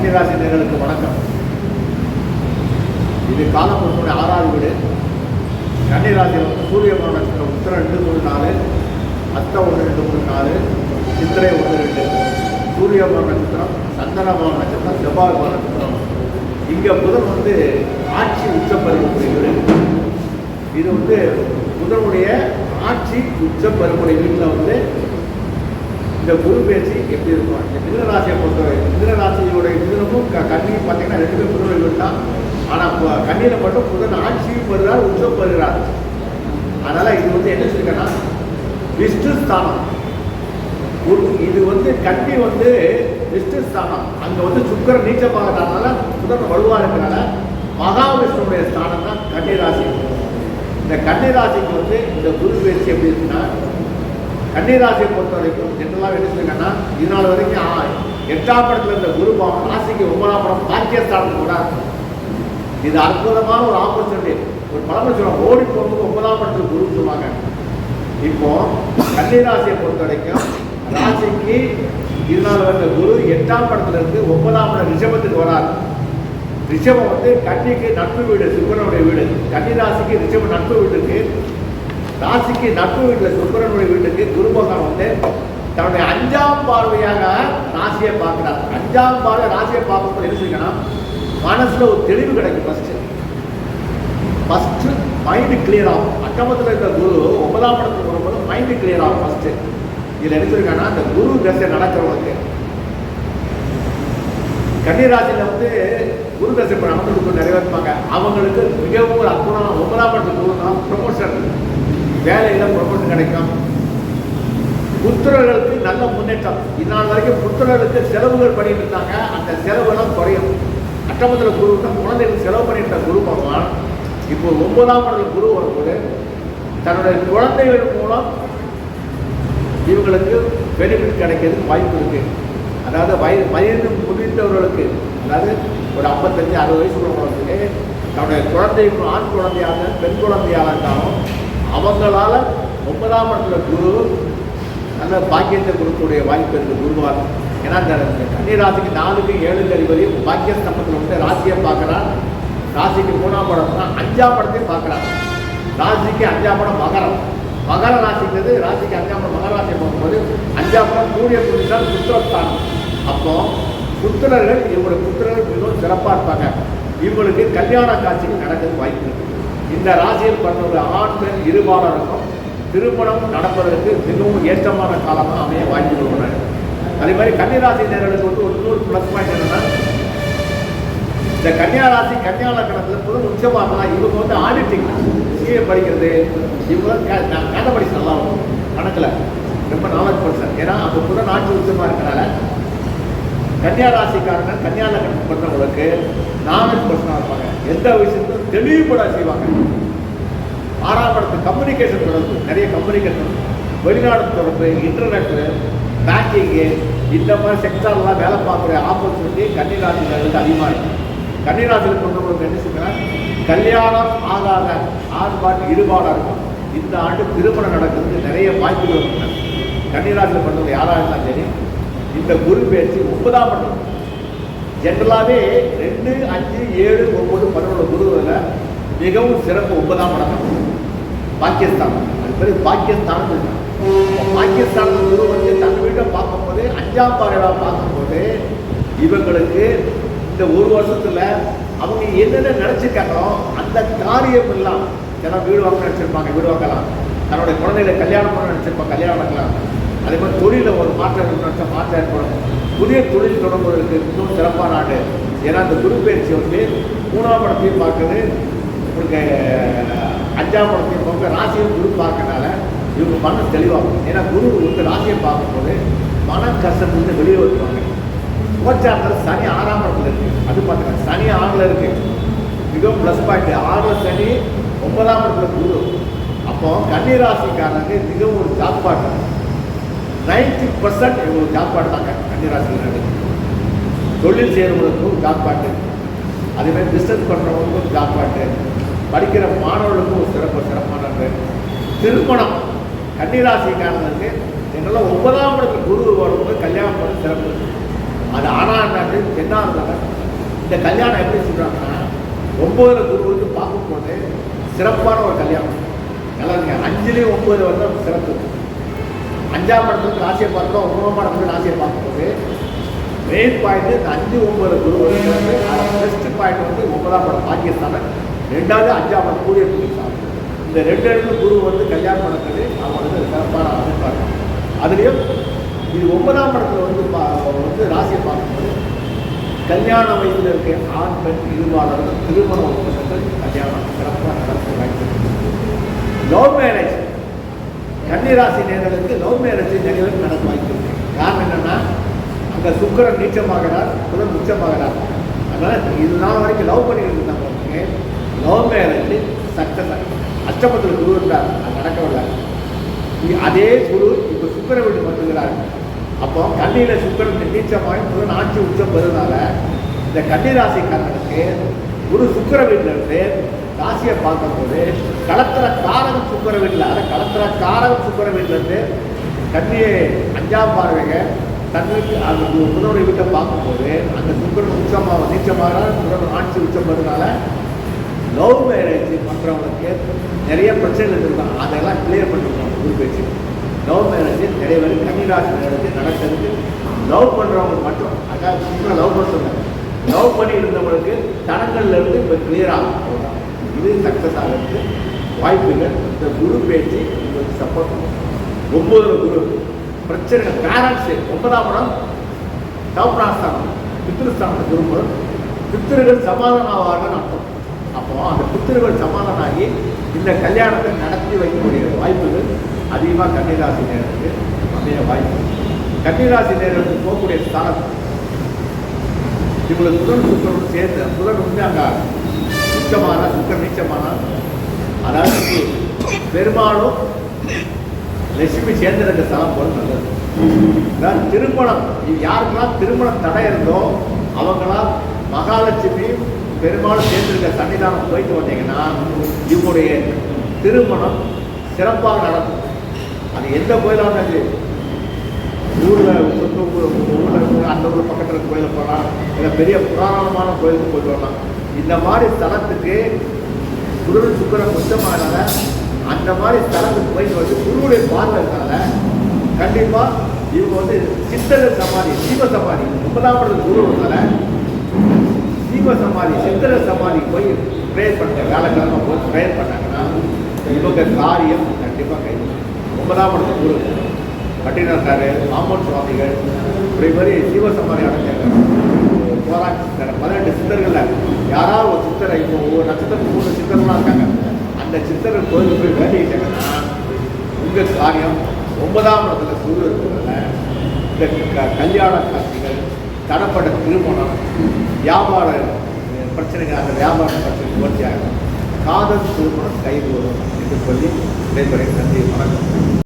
கன்னிராசி நேர்களுக்கு வணக்கம். இது காலப்பொருளுடைய ஆறாவது வீடு. கன்னிராசியில் வந்து சூரிய நட்சத்திரம் உத்தரம் ரெண்டு மூணு நாலு அத்தை ஒன்று ரெண்டு மூணு நாலு சித்திரை ஒன்று ரெண்டு. சூரிய நட்சத்திரம் சந்திரமான நட்சத்திரம் செவ்வாய் நட்சத்திரம். இங்கே புதன் வந்து ஆட்சி உச்சப்பருவக்கூடிய வீடு இது வந்து புதனுடைய ஆட்சி உச்சப்பருவடைய வீட்டில் வந்து இந்த குரு பேச்சு எப்படி இருக்கும்? இந்த மிதனராசியை பொறுத்தவரை மிதனராசியோடைய மிதனமும் க பார்த்தீங்கன்னா ரெண்டு பேரும் புதன் தான் ஆனால் கண்ணியில் மட்டும் புதன் ஆட்சியும் பெறுகிறார் உச்சம் பெறுகிறார் அதனால் இது வந்து என்ன சொல்லிக்கன்னா விஷ்ணு ஸ்தானம். இது வந்து கண்ணி வந்து விஷ்ணு ஸ்தானம். அங்கே வந்து சுக்கரன் பார்க்கறதுனால புதன் வலுவாக இருக்கிறனால மகாவிஷ்ணுடைய ஸ்தானம் தான் கன்னி ராசி. இந்த கன்னி ராசிக்கு வந்து இந்த குரு பேச்சு எப்படி இருக்குன்னா கன்னிராசியை பொறுத்த வரைக்கும் ஜென்ரலாக என்ன சொல்லிருக்கேன்னா இது வரைக்கும் ஆ, எட்டாம் படத்தில் இருந்த குரு பாவம் ராசிக்கு ஒன்பதாம் படம் பாக்கியஸ்தானம் கூட இருக்கும் இது அற்புதமான ஒரு ஆப்பர்ச்சுனிட்டி ஒரு பழமை சொல்லுவாங்க ஓடி போகும்போது ஒன்பதாம் படத்தில் குரு சொல்லுவாங்க. இப்போ கன்னிராசியை பொறுத்த வரைக்கும் ராசிக்கு இதனால் வந்த குரு எட்டாம் படத்துல இருந்து ஒன்பதாம் படம் ரிஷபத்துக்கு வராது ரிஷபம் வந்து கன்னிக்கு நட்பு வீடு சுக்கரனுடைய வீடு. கன்னிராசிக்கு ரிஷபம் நட்பு வீடு இருக்கு ராசிக்கு நட்பு வீட்டில் சுக்கரனுடைய வீட்டுக்கு குருபகவான் வந்து தன்னுடைய அஞ்சாம் பார்வையாக ராசியை பார்க்கிறார். அஞ்சாம் பார்வை ராசியை பார்க்கும்போது என்ன செய்யணும் மனசில் ஒரு தெளிவு கிடைக்கும் ஃபஸ்ட்டு ஃபஸ்ட்டு மைண்டு கிளியர் ஆகும். அக்கமத்தில் இருக்கிற குரு ஒன்பதாம் படத்துக்கு வரும்போது மைண்டு கிளியர் ஆகும் ஃபஸ்ட்டு இதில் என்ன சொல்லிருக்காங்கன்னா அந்த குரு தசை நடக்கிறவங்களுக்கு. கன்னிராசியில் வந்து குரு தசை இப்போ நடந்துட்டு நிறைவேற்பாங்க அவங்களுக்கு மிகவும் ஒரு அற்புதமான ஒன்பதாம் படத்துக்கு தான் ப்ரொமோஷன் வேலையில் ப்ரொமோஷன் கிடைக்கும். புத்திரர்களுக்கு நல்ல முன்னேற்றம். இந்நாள் வரைக்கும் புத்திரர்களுக்கு செலவுகள் பண்ணிட்டு இருந்தாங்க. அந்த செலவெல்லாம் குறையும். அட்டமத்தில் குரு குழந்தைகளுக்கு செலவு பண்ணிட்டு இருந்த குரு பகவான் இப்போ ஒன்பதாம் இடத்துல குரு வரும்போது தன்னுடைய குழந்தைகள் மூலம் இவங்களுக்கு பெனிஃபிட் கிடைக்கிறதுக்கு வாய்ப்பு இருக்கு. அதாவது வயது வயது முடிந்தவர்களுக்கு அதாவது ஒரு ஐம்பத்தஞ்சு அறுபது வயசு உள்ளவங்களுக்கு தன்னுடைய குழந்தை ஆண் குழந்தையாக பெண் குழந்தையாக இருந்தாலும் அவங்களால ஒன்பதாம் இடத்துல குரு நல்ல பாக்கியத்தை கொடுக்கக்கூடிய வாய்ப்பு இருக்கு குருவார் ஏன்னா இந்த இந்த கன்னிராசிக்கு நாலுக்கு ஏழு அதிபதி பாக்கிய ஸ்தம்பத்தில் வந்து ராசியை பார்க்குறான் ராசிக்கு மூணாம் படம் தான் அஞ்சாம் படத்தையும் பார்க்குறான் ராசிக்கு அஞ்சாம் படம் மகரம். மகர ராசிங்கிறது ராசிக்கு அஞ்சாம் படம் மகர ராசியை பார்க்கும்போது அஞ்சாம் படம் சூரிய புரிசால் புத்திரஸ்தானம் அப்போ புத்திரர்கள் இவங்களுடைய புத்திரர்கள் மிகவும் சிறப்பாக இருப்பாங்க. இவங்களுக்கு கல்யாண காட்சிக்கு நடக்கிறது வாய்ப்பு இருக்குது இந்த ராசியில் பண்ணுற ஆண் பெண் இருபாலருக்கும் திருமணம் நடப்பதற்கு மிகவும் ஏற்றமான காலமாக அமைய வாய்ப்பு உள்ளன. அதே மாதிரி கன்னிராசி நேர்களுக்கு வந்து ஒரு நூறு ப்ளஸ் பாயிண்ட் என்னன்னா இந்த கன்னியா ராசி கன்னியா லக்கணத்தில் புது உச்சமாக இவங்க வந்து ஆடிட்டிங் சிஏ படிக்கிறது இவங்க நான் கதை படிச்சு நல்லா வரும். கணக்கில். ரொம்ப நாலேஜ் பர்சன் ஏன்னா அப்போ புத நாட்டு உச்சமாக இருக்கனால கன்னியாராசிக்காரங்க ராசிக்காரங்க கன்னியா பண்ணுறவங்களுக்கு நாலேஜ் பர்சனாக இருப்பாங்க. எந்த விஷயத்தையும் தெளிவுபட செய்வாங்க. ஆறாம் இடத்து கம்யூனிகேஷன் தொடர்பு நிறைய கம்யூனிகேஷன் வெளிநாடு தொடர்பு இன்டர்நெட்டு பேங்கிங்கு இந்த மாதிரி செக்டார்லாம் வேலை பார்க்குற ஆப்பர்ச்சுனிட்டி கன்னிராசிகளுக்கு அதிகமாக இருக்குது கன்னிராசியில் கொண்டவங்களுக்கு என்ன சொல்கிறேன் கல்யாணம் ஆகாத ஆண்பாட்டு ஈடுபாடாக இருக்கும் இந்த ஆண்டு திருமணம் நடக்கிறதுக்கு நிறைய வாய்ப்புகள் இருக்கு. கன்னிராசியில் கொண்டவங்க யாராக இருந்தாலும் சரி இந்த குரு பேச்சு ஒன்பதாம் பண்ணுறது ஜென்ரலாகவே ரெண்டு அஞ்சு ஏழு ஒன்பது பன்னெண்டு குருவில் மிகவும் சிறப்பு ஒன்பதாம் படம். பாகிஸ்தான். அது பேர் பாகிஸ்தான் பாகிஸ்தான் குரு வந்து தன் வீட்டை பார்க்கும்போது அஞ்சாம் பாறையாக பார்க்கும்போது இவங்களுக்கு இந்த ஒரு வருஷத்தில் அவங்க என்னென்ன நினச்சிருக்காங்களோ அந்த காரியம் எல்லாம் ஏன்னா வீடு வாங்க நினச்சிருப்பாங்க வீடு வாங்கலாம். தன்னுடைய குழந்தைகளை கல்யாணம் பண்ண நினைச்சிருப்பாங்க கல்யாணம் பண்ணலாம். அதே மாதிரி தொழிலில் ஒரு மாற்றம் நினச்சா மாற்றம் ஏற்படும். புதிய தொழில் தொடங்குவதற்கு மிகவும் சிறப்பான ஆண்டு. ஏன்னா அந்த குரு பயிற்சி வந்து மூணாம் படத்தையும் பார்க்குறது இவங்க அஞ்சாம் படத்தையும் பார்க்க ராசியும் குரு பார்க்கறனால இவங்க மனம் தெளிவாகும். ஏன்னா குரு வந்து ராசியை பார்க்கும்போது மன கஷ்டத்துலேருந்து வந்து வெளியே வருவாங்க. கோச்சாரத்தில் சனி ஆறாம் இடத்துல இருக்குது அது பார்த்துங்க சனி ஆறில் இருக்குது மிகவும் ப்ளஸ் பாயிண்ட் ஆறு சனி ஒன்பதாம் இடத்துல குரு. அப்போ கன்னி ராசிக்காரனுக்கு மிகவும் ஒரு ஜாப்பாட்டு நைன்டி பர்சன்ட் இவங்களுக்கு ஜாப் தாங்க கன்னி தொழில் செய்கிறவங்களுக்கும் ஜாப் பாட்டு அதேமாதிரி பிஸ்னஸ் பண்ணுறவங்களுக்கும் ஜாப் பாட்டு படிக்கிற மாணவர்களுக்கும் ஒரு சிறப்பு சிறப்பானது திருமணம். கன்னிராசிக்காரனுக்கு எங்களால் ஒன்பதாம் இடத்துல குரு வரும்போது கல்யாணம் பண்ண சிறப்பு. அது ஆனால் என்ன பெண்ணா இந்த கல்யாணம் எப்படி சொல்கிறாங்கன்னா ஒம்பதில் குரு வந்து பார்க்கும்போது சிறப்பான ஒரு கல்யாணம். நல்லா இருங்க அஞ்சுலேயும் ஒம்பது வந்து சிறப்பு. அஞ்சாம் படத்துக்கு ராசியை பார்த்தோம் ஒன்பதாம் படத்துக்கு ராசியை பார்க்கும்போது மெயின் பாயிண்ட் இந்த அஞ்சு ஒன்பது குரு வந்து பெஸ்ட் பாயிண்ட் வந்து ஒன்பதாம் படம் பாகிஸ்தான் ரெண்டாவது அஞ்சாம் படம் கூடிய புரிசாங்க இந்த ரெண்டு இடத்துல குரு வந்து கல்யாணம் பண்ணது அவங்க வந்து சிறப்பான அமைப்பாங்க அதுலேயும் இது ஒன்பதாம் படத்தில் வந்து பா வந்து ராசியை பார்க்கும்போது கல்யாண வயதில் இருக்க ஆண் பெண் இருவாளர்கள் திருமண ஒப்பந்தங்கள் கல்யாணம் சிறப்பாக நடத்த வாய்ப்பு லவ் மேரேஜ் கன்னிராசி நேர்களுக்கு லவ் மேரேஜ் நிறைய நடந்து நடக்க வாய்ப்பு காரணம் என்னென்னா அங்கே சுக்கரன் நீச்சமாகிறார் புதன் உச்சமாகிறார். அதனால் இது நாள் வரைக்கும் லவ் பண்ணிட்டு இருந்தவங்களுக்கு லவ் மேரேஜ் சக்சஸ் அஷ்டமத்தில் குரு இருந்தார் அது நடக்கவில்லை அதே குரு இப்போ சுக்கர வீட்டு வந்துகிறார் அப்போ கண்ணியில் சுக்கரன் நீச்சமாகி புதன் ஆட்சி உச்சம் பெறுனால இந்த கன்னிராசிக்காரனுக்கு குரு சுக்கர வீட்டில் இருந்து ராசியை பார்க்கும்போது களத்திர காரகம் சுக்கர அதை அதாவது களத்திர காரகம் சுக்கர வீட்டில் இருந்து அஞ்சாம் பார்வைங்க. தன் அந்த கு- புதனுடைய வீட்டை பார்க்கும்போது அந்த சுக்கரன் உச்சமாக நீச்சமாக புதன் ஆட்சி உச்சம் பெறுனால லவ் மேரேஜ் பண்ணுறவங்களுக்கு நிறைய பிரச்சனைகள் இருக்கும் அதெல்லாம் கிளியர் பண்ணிருக்கோம் குரு பேச்சு லவ் மேரேஜ் நிறைய பேர் கன்னிராசி மேரேஜ் நடக்கிறது. லவ் பண்ணுறவங்க மட்டும் அதாவது சும்மா லவ் பண்ணுறாங்க லவ் பண்ணி இருந்தவங்களுக்கு தனங்கள்லேருந்து இப்போ கிளியர் ஆகும். அவ்வளவுதான். இது சக்ஸஸ் ஆகிறது வாய்ப்புகள் இந்த குரு பேச்சு உங்களுக்கு சப்போர்ட் பண்ணும். குரு. பிரச்சனை பேரண்ட்ஸு ஒன்பதாம் இடம் சௌப்ராஸ்தானம் பித்திருஸ்தானம் குருமும் பித்திருகள் சமாதானம் ஆவார்கள் அர்த்தம். அப்போ அந்த பித்திருகள் சமாதானம் ஆகி இந்த கல்யாணத்தை நடத்தி வைக்கக்கூடிய வாய்ப்புகள் அதிகமாக கன்னிராசி நேரத்துக்கு அமைய வாய்ப்பு. கன்னிராசி நேரத்துக்கு போகக்கூடிய ஸ்தானம். இவங்களுக்கு புதன் சுக்கரன் சேர்ந்து புதன் வந்து அங்கே உச்சமான சுக்கர் நீச்சமான அதாவது பெருமாளும் லட்சுமி சேர்ந்திருக்க ஸ்தலம் போல நல்லது. திருமணம். யாருக்கெல்லாம் திருமணம் தடை இருந்தோ அவங்களாம் மகாலட்சுமி பெருமாளும் சேர்ந்திருக்க சன்னிதானம் போயிட்டு வந்தீங்கன்னா இவங்களுடைய திருமணம் சிறப்பாக நடக்கும். அது எந்த கோயிலாக இருந்தாலும் ஊரில் சொந்த ஊர் ஊரில் அந்த ஊர் பக்கத்தில் கோயிலுக்கு போகலாம். இல்லை பெரிய புராணமான கோயிலுக்கு போயிட்டு வரலாம். இந்த மாதிரி ஸ்தலத்துக்கு குரு சுக்கரன் உச்சமானால அந்த மாதிரி ஸ்தலத்துக்கு போயிட்டு வந்து குருவுடைய பார்வைனால கண்டிப்பாக இவங்க வந்து சித்தர சமாதி சீவ சமாதி ஒன்பதாம் இடத்துல குரு இருந்தால சீவ சமாதி சித்தர சமாதி போய் ப்ரேயர் பண்ணுங்க வேலைக்கிழமை போய் ப்ரேயர் பண்ணாங்கன்னா இவங்க காரியம் கண்டிப்பாக கை ஒன்பதாம் இடத்துல குரு சார் மாமன் சுவாமிகள் இப்படி மாதிரி சிவசமாதி அடைஞ்சாங்க. போராட்சி சித்தர் பதினெட்டு சித்தர்கள் யாராவது ஒரு சித்தரை இப்போ ஒவ்வொரு நட்சத்திரத்துக்கு மூணு சித்தர்களாக இருக்காங்க. அந்த சித்தரை கோயிலுக்கு போய் வேண்டிக்கிட்டாங்கன்னா உங்கள் காரியம் ஒன்பதாம் இடத்துல சூழல் இருக்கிறதுனால இந்த கல்யாண காட்சிகள் தடப்பட்ட திருமணம் வியாபார பிரச்சனைகள் அந்த வியாபார பிரச்சனை நிவர்த்தி காதல் திருமணம் கைது வரும் என்று சொல்லி விடைபெறுகிறேன். நன்றி வணக்கம்.